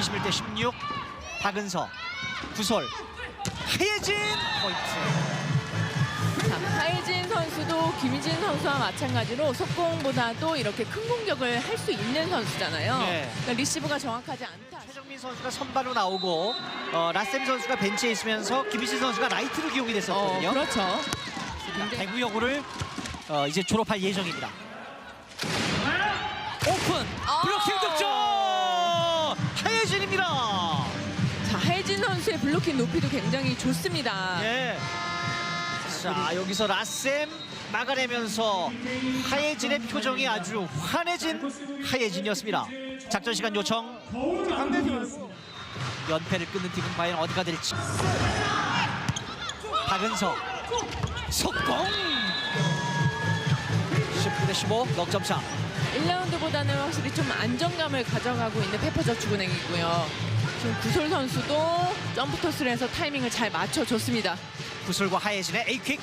21대 16 박은서 구솔 하예진 포인트 자, 하이진 선수도 김희진 선수와 마찬가지로 속공보다도 이렇게 큰 공격을 할 수 있는 선수잖아요. 네. 그러니까 리시브가 정확하지 않다. 최정민 선수가 선발로 나오고 어, 라셈 선수가 벤치에 있으면서 김희진 선수가 라이트로 기용이 어, 됐었거든요 그렇죠. 굉장히- 대구 여고를 어, 이제 졸업할 예정입니다. 오픈 아! 하예진입니다. 자, 하이진 선수의 블로킹 높이도 굉장히 좋습니다. 예. 자 여기서 라셈 막아내면서 하예진의 표정이 아주 환해진 하예진이었습니다. 작전 시간 요청. 연패를 끊는 팀은 과연 어디가 될지. 박은서 속공. 19대 15 넉점차. 1라운드보다는 확실히 좀 안정감을 가져가고 있는 페퍼저축은행이고요. 지금 구솔 선수도 점프 토스를 해서 타이밍을 잘 맞춰줬습니다. 구슬과 하예진의 A킥